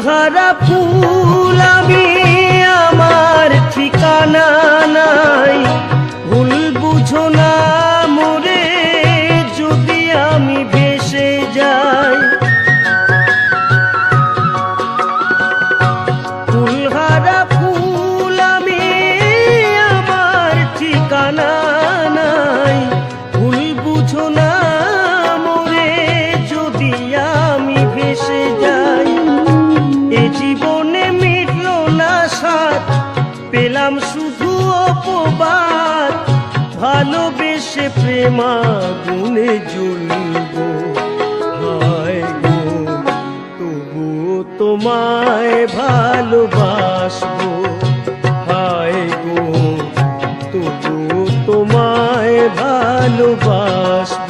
ফুলহারা ফুল আমি রাত পেলাম শুধু অপবাদ। ভালোবেসে প্রেমা গুনে জুলব তবু তোমায় ভালোবাসব। হায় তবু তোমায় ভালোবাসব।